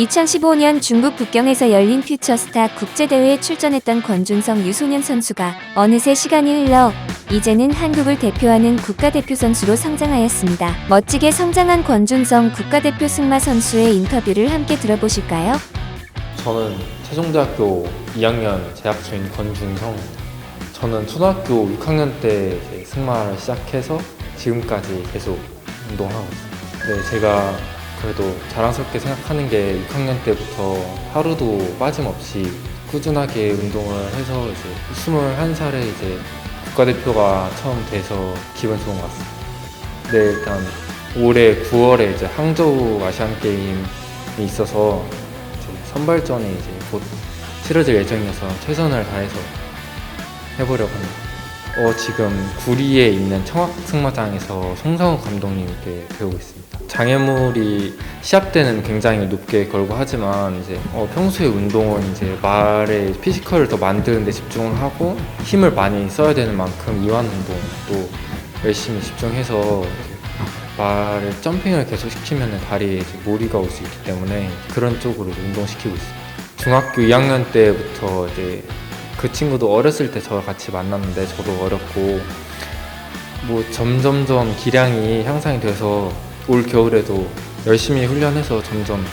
2015년 중국 북경에서 열린 퓨처스타 국제대회에 출전했던 권준성 유소년 선수가 어느새 시간이 흘러 이제는 한국을 대표하는 국가대표 선수로 성장하였습니다. 멋지게 성장한 권준성 국가대표 승마 선수의 인터뷰를 함께 들어보실까요? 저는 세종대학교 2학년 재학 중인 권준성. 저는 초등학교 6학년 때 승마를 시작해서 지금까지 계속 운동하고 있어요. 네, 제가 그래도 자랑스럽게 생각하는 게 6학년 때부터 하루도 빠짐없이 꾸준하게 운동을 해서 이제 21살에 이제 국가대표가 처음 돼서 기분 좋은 것 같습니다. 네, 일단 올해 9월에 이제 항저우 아시안 게임이 있어서 이제 선발전이 이제 곧 치러질 예정이어서 최선을 다해서 해보려고 합니다. 어, 지금 구리에 있는 청학승마장에서 송상우 감독님께 배우고 있습니다. 장애물이 시합 때는 굉장히 높게 걸고 하지만 이제 어, 평소에 운동은 이제 말의 피지컬을 더 만드는 데 집중을 하고 힘을 많이 써야 되는 만큼 이완 운동도 열심히 집중해서 말을 점핑을 계속 시키면 다리에 무리가 올 수 있기 때문에 그런 쪽으로 운동시키고 있습니다. 중학교 2학년 때부터 이제 그 친구도 어렸을 때 저와 같이 만났는데 저도 어렸고 뭐 점점점 기량이 향상이 돼서 올 겨울에도 열심히 훈련해서 점점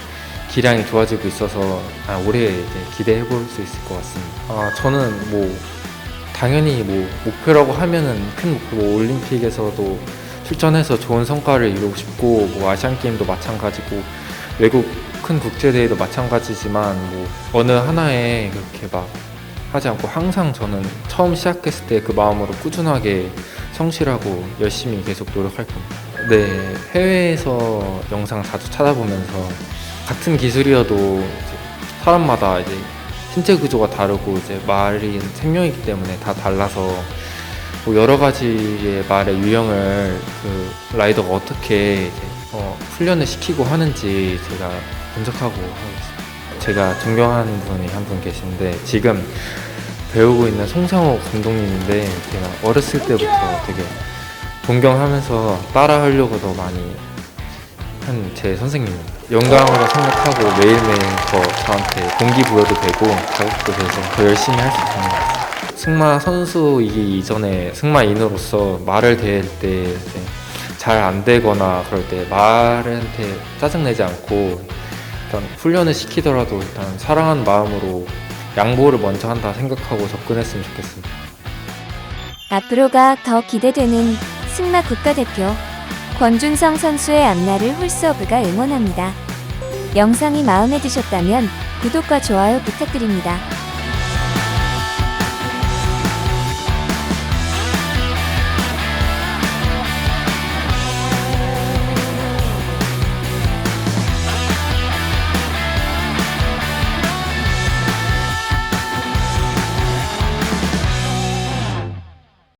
기량이 좋아지고 있어서 아, 올해 기대해 볼 수 있을 것 같습니다. 아, 저는 뭐 당연히 뭐 목표라고 하면은 큰 목표 뭐 올림픽에서도 출전해서 좋은 성과를 이루고 싶고 뭐 아시안 게임도 마찬가지고 외국 큰 국제 대회도 마찬가지지만 뭐 어느 하나에 그렇게 막 하지 않고 항상 저는 처음 시작했을 때 그 마음으로 꾸준하게 성실하고 열심히 계속 노력할 겁니다. 네, 해외에서 영상 자주 찾아보면서 같은 기술이어도 이제 사람마다 이제 신체 구조가 다르고 이제 말이 생명이기 때문에 다 달라서 뭐 여러 가지의 말의 유형을 그 라이더가 어떻게 어, 훈련을 시키고 하는지 제가 분석하고 하고 있습니다. 제가 존경하는 분이 한 분 계신데 지금 배우고 있는 송상호 감독님인데 제가 어렸을 때부터 되게 존경하면서 따라하려고도 많이 한 제 선생님입니다. 영광으로 생각하고 매일매일 더 저한테 동기부여도 되고 자극도 돼서 더 열심히 할 수 있는 것 같아요. 승마 선수이기 이전에 승마인으로서 말을 대할 때 잘 안 되거나 그럴 때 말한테 짜증내지 않고 일단 훈련을 시키더라도 일단 사랑하는 마음으로 양보를 먼저 한다 생각하고 접근했으면 좋겠습니다. 앞으로가 더 기대되는 승마 국가대표 권준성 선수의 앞날을 홀서브가 응원합니다. 영상이 마음에 드셨다면 구독과 좋아요 부탁드립니다.